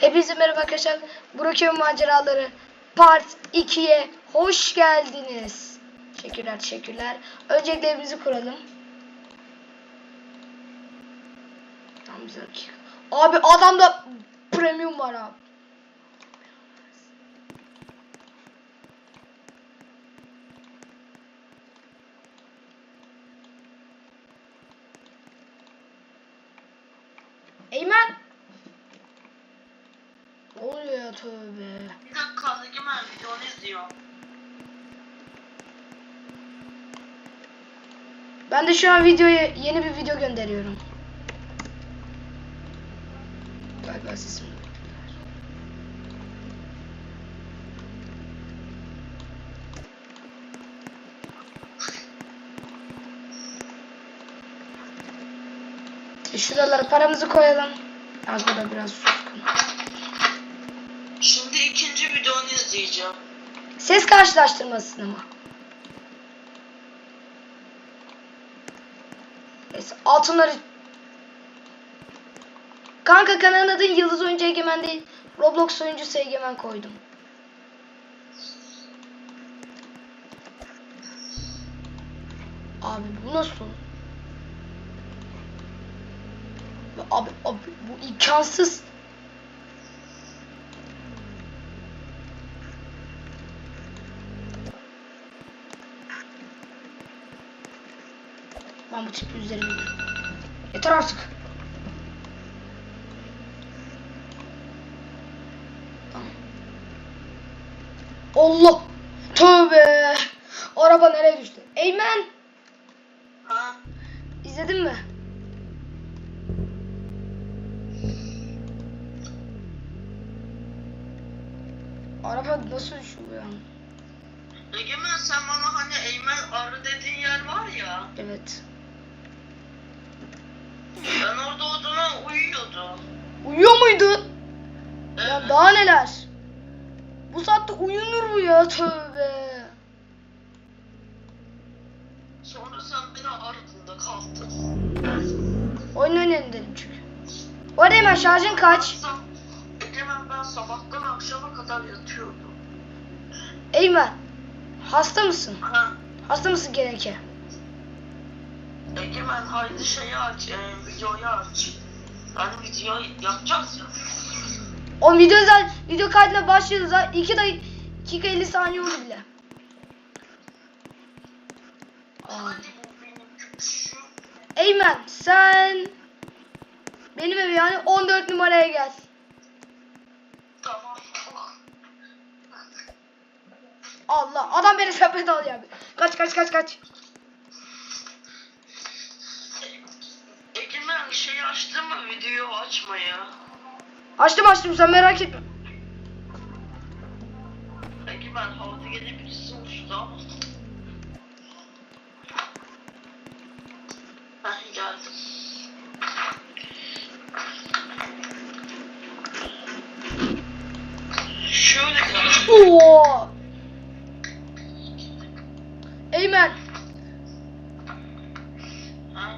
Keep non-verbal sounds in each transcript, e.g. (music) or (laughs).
Hepinize merhaba arkadaşlar. Brookhaven maceraları part 2'ye hoş geldiniz. Teşekkürler teşekkürler. Öncelikle evimizi kuralım. Tamam bir dakika. Abi adamda premium var abi. Eymen. Tövbe. Bir dakika Egemen videonu izliyor. Ben de şu an videoya yeni bir video gönderiyorum. Galiba sesim. E şuralara paramızı koyalım. Az burada biraz suskun. İkinci videonu izleyeceğim. Ses karşılaştırmasın ama. Neyse altınları... Kanka kanalın adı Yıldız Oyuncu Egemen değil. Roblox oyuncusu Egemen koydum. Abi bu nasıl? Abi, abi bu imkansız. Bu tipi üzerine Yeter artık. Tamam. Allah! Tövbe! Araba nereye düştü? Eymen! Ha? İzledin mi? Araba nasıl düşüyor ya? Egemen sen bana hani Eymen arı dediğin yer var ya. Evet. Ben orada olduğuna uyuyordum. Uyuyor muydun? Ya Evet. daha neler? Bu saatte uyunur mu ya? Tövbe. Sonra sen beni aradın da kalktın. Oyun oynayalım dedim çünkü. Bu arada hemen şarjın kaç? Egemen ben sabahtan akşama kadar yatıyordum. Eymen. Hasta mısın? Ha? Hasta mısın gereke? Egemen haydi şeyi aç, e, videoyu aç. Yani video yapacağız ya. O video zaten video kaydına zaten 2 dakika 50 saniye oldu bile. Eymen sen benim eve yani 14 numaraya gel. tamam. Allah adam beni sepet alıyor abi. Kaç kaç kaç kaç. Egemen şeyi açtın mı videoyu açmaya? Açtım açtım sen merak etme. Egemen havada gene birisi uçtu ama. Heh geldim. Şöyle. Oo. Eymen Ha?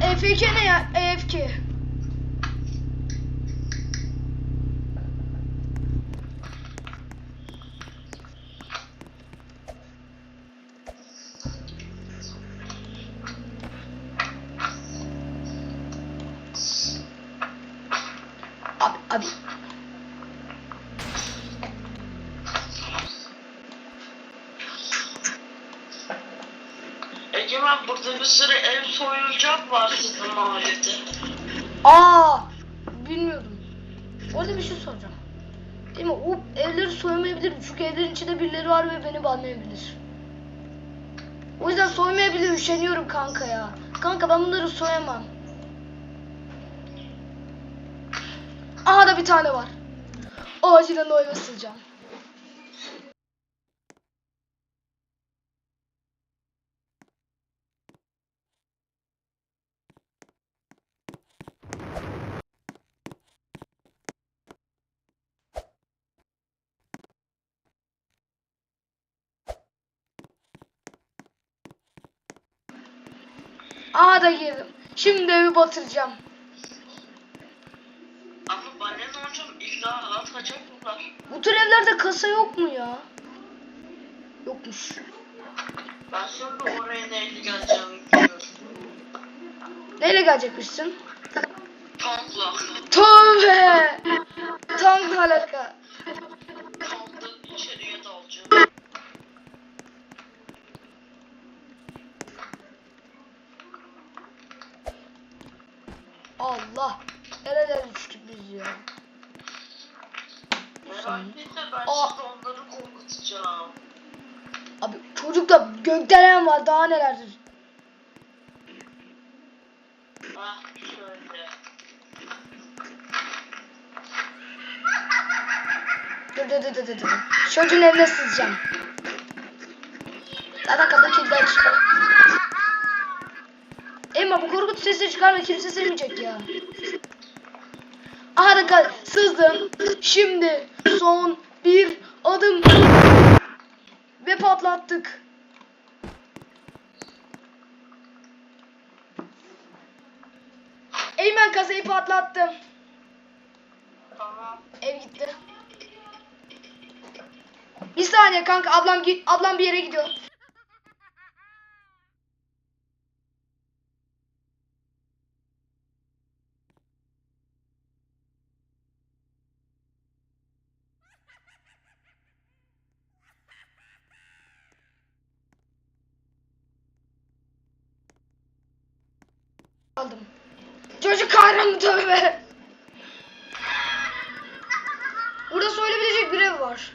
EFK ne ya? EFK. Abi abi. Egemen burada bir sürü ev soyulacak var sizin mahallede. Aa, bilmiyordum. Orada bir şey soracağım. Değil mi? O evleri soymayabilirim. Çünkü evlerin içinde birileri var ve beni banlayabilir. O yüzden soymayabilirim. Üşeniyorum kanka ya. Kanka ben bunları soyamam. Aha da bir tane var. Acilen o eve sığacağım. A da girdim. Şimdi evi batıracağım. Ama ben ne zaman çok illa rahat kaçak bunlar. Bu tür evlerde kasa yok mu ya? Yokmuş. Ben şimdi oraya neyle geleceğimi biliyorum. Neyle gelecekmişsin? Tankla. Tövbe! Tank alaka. Gökdelen var daha nelerdir. Ah şöyle. Dur dur dur dur dur. Çocuğun evine sızacağım. Zaten kapı kilitli çıkar. Emma bu korkut sesi çıkarma kimse sevmeyecek ya. Kal sızdım. Şimdi son bir adım. Ve patlattık. Eymen kasayı patlattım. Tamam. Ev gitti. Bir saniye kanka ablam ablam bir yere gidiyor. Çocuk kahramanı tövbe. Burada söyleyebilecek bir ev var.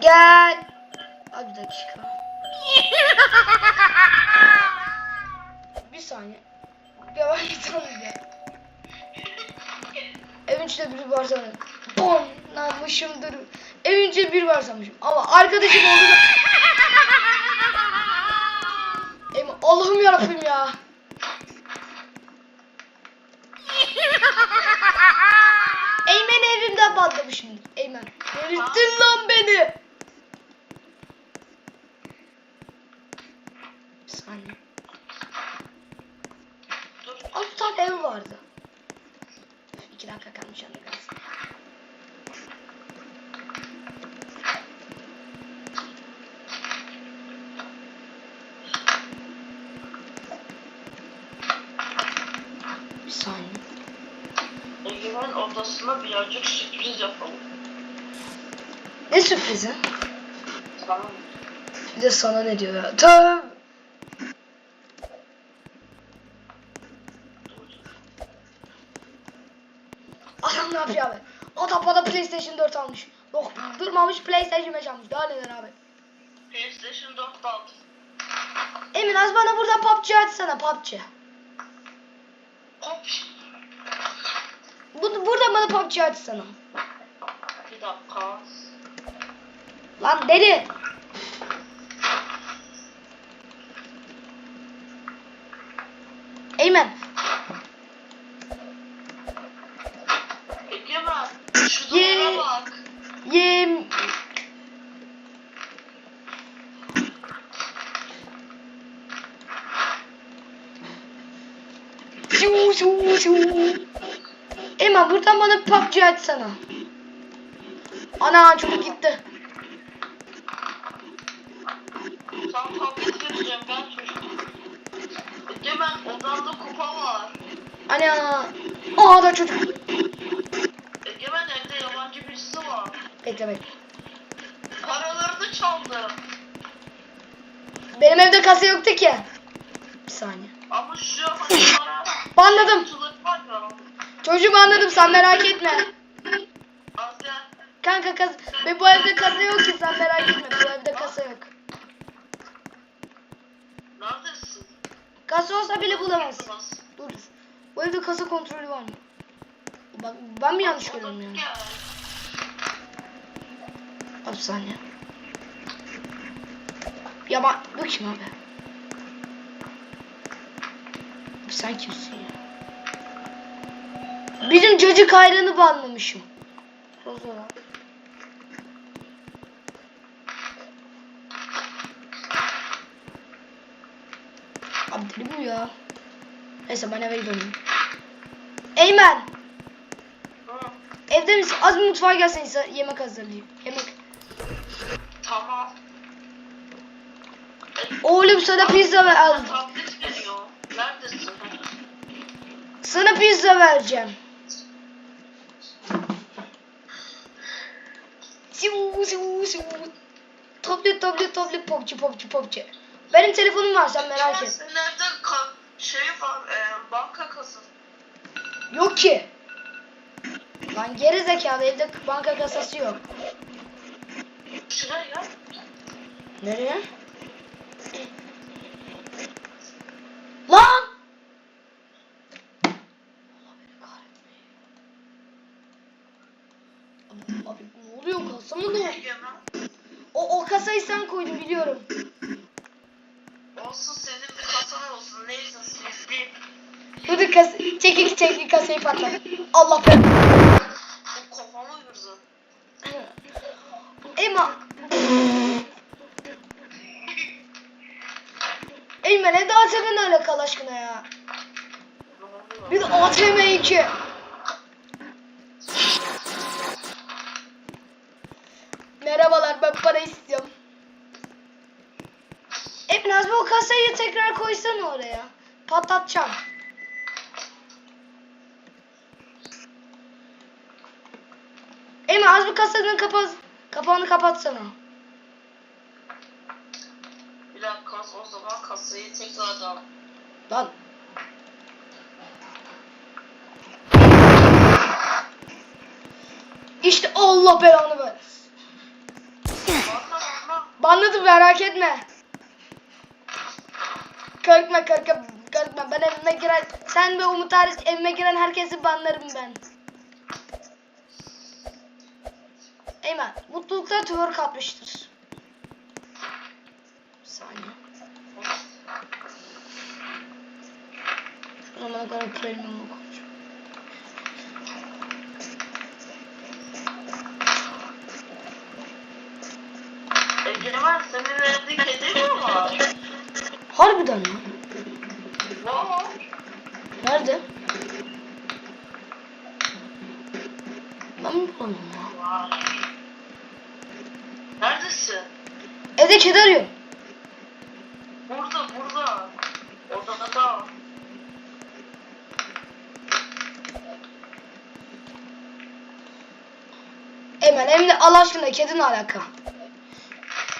Gel. Abi bir dakika. (laughs) bir saniye. Yavaş git oğlum ya. Evin içinde biri var sanırım. Bom! Lanmışımdır. Evin içinde biri var sanmışım. Ama arkadaşım oldu da... Allah'ım yarabbim ya. Eymen evimden patlamışım. Eymen. Delirttin lan beni. Bir saniye. Dur. Altı tane ev vardı. İki dakika kalmış yanında kalsın. Bir saniye. Egemen odasına birazcık sürpriz yapalım. Ne sürprizi? Tamam. Bir de sana ne diyor ya? Tövbe. Adam ne yapıyor abi? O da bana PlayStation 4 almış. Yok durmamış PlayStation 5 almış. Daha neler abi? PlayStation 4 aldım. Emin az bana burada PUBG açsana PUBG. Bu, burada bana PUBG açsana. Bir dakika. Lan deli. Eymen. Egemen. Şu Ye- bak. Yem. Şu şu şu. Eymen buradan bana PUBG açsana. Ana çocuk gitti. Sen tablet vereceğim ben çocuk. Egemen odanda kupa var. Ana. Aa da çocuk. Egemen evde yabancı birisi var. Bekle bekle. Paralarını çaldı. Benim evde kasa yoktu ki. Bir saniye. Ama şu hani para... Banladım. Var ya. Çocuğum anladım sen merak etme. Kanka kas ve bu evde kasa yok ki sen merak etme. Bu evde kasa yok. Neredesin? Kasa olsa bile bulamazsın. Bulamaz. Dur. Bu evde kasa kontrolü var mı? Bak ben mi yanlış görüyorum yani? Saniye. Ya bak bu kim abi? Sen kimsin ya? Bizim cacık hayranı banlamışım. O zaman. Abi bu ya. Neyse ben eve gidiyorum. Eymen. Evde misin? Az bir mutfağa gelsen yemek hazırlayayım. Yemek. tamam. Oğlum sana pizza ver. al. Tatlı geliyor. Neredesin? Sana pizza vereceğim. Siu siu. Tablet tablet tablet popçu popçu popçu. Benim telefonum var sen merak et. Ka- şey var, e, banka kasası. Yok ki. Lan geri zekalı evde banka kasası yok. Şuraya. Nereye? Lan! Abi ne oluyor kasa mı ne? Egemen. O, o kasayı sen koydun biliyorum. Olsun senin bir kasan olsun. Neyse siz bir Dur dur kasa, çekil çekil kasayı patlat. Allah be. bu kafamı kırdın. Eyma. Eymen evde ATM ne alakalı aşkına ya? Ne? Bir de ATM 2. Merhabalar ben para istiyorum. E Nazmi o kasayı tekrar koysana oraya. Patlatacağım. Emi az bir kasanın kapat kapağını kapatsana. Bir dakika o zaman kasayı tekrardan. Lan. İşte Allah belanı versin. Banladım merak etme. Korkma korkma korkma ben evime giren sen ve Umut hariç evime giren herkesi banlarım ben. Eymen mutluluklar twerk atmıştır. Bir saniye. Şu zamana kadar premium'u koyacağım. Egemen senin evde kedi mi var? Mi? Var. Nerede? Ben mi bulamam ya? Neredesin? Evde kedi arıyorum. Burada burada. Odada da. Eymen Emre Allah aşkına kedi ne alaka?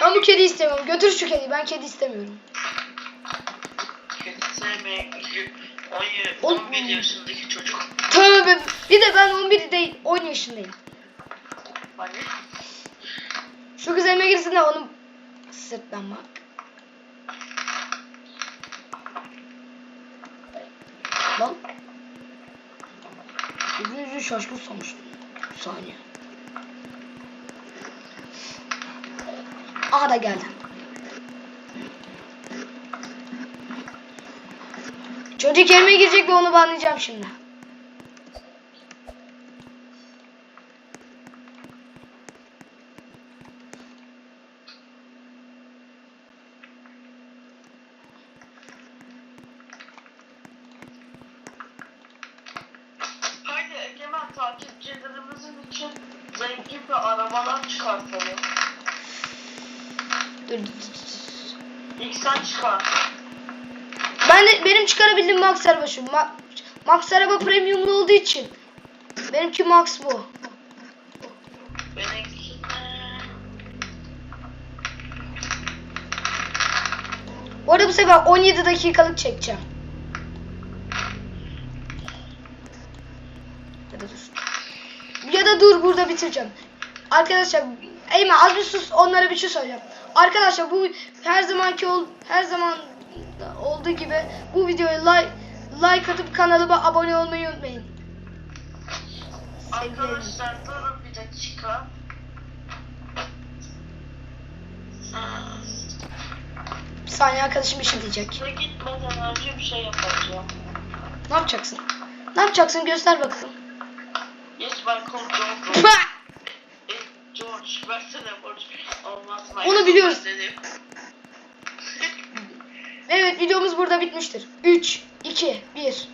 Ben bu kedi istemiyorum. Götür şu kediyi. Ben kedi istemiyorum. Kedi sevmeyen küçük 17, Oğlum. 11 yaşındaki çocuk. Tövbe. Bir de ben 11 değil 10 yaşındayım. Hani? Şu kız evime girsin de onu sırtlanmak. Lan. Yüzü yüzü şaşkın sanmıştım. Bir saniye. Aha da geldi. Çocuk evime girecek ve onu banlayacağım şimdi. Takipçilerimizin için zengin bir arabalar çıkartalım. Dur, dur, dur. İlk sen çıkar. Ben benim çıkarabildiğim Max araba şu. Ma- Max araba premiumlu olduğu için. Benimki Max bu. Bu arada bu sefer 17 dakikalık çekeceğim. Ya da dur. Ya da dur burada bitireceğim. Arkadaşlar Eymen az bir sus onlara bir şey söyleyeceğim. Arkadaşlar bu her zamanki ol, her zaman olduğu gibi bu videoya like like atıp kanalıma abone olmayı unutmayın. Arkadaşlar durun bir dakika. Bir saniye arkadaşım işe diyecek. Size gitmeden önce bir şey yapacağım. Ne yapacaksın? Ne yapacaksın göster bakalım. Yes ben kontrol. George versene borç. Olmaz. Onu biliyoruz. Dedim. Evet videomuz burada bitmiştir. 3, 2, 1.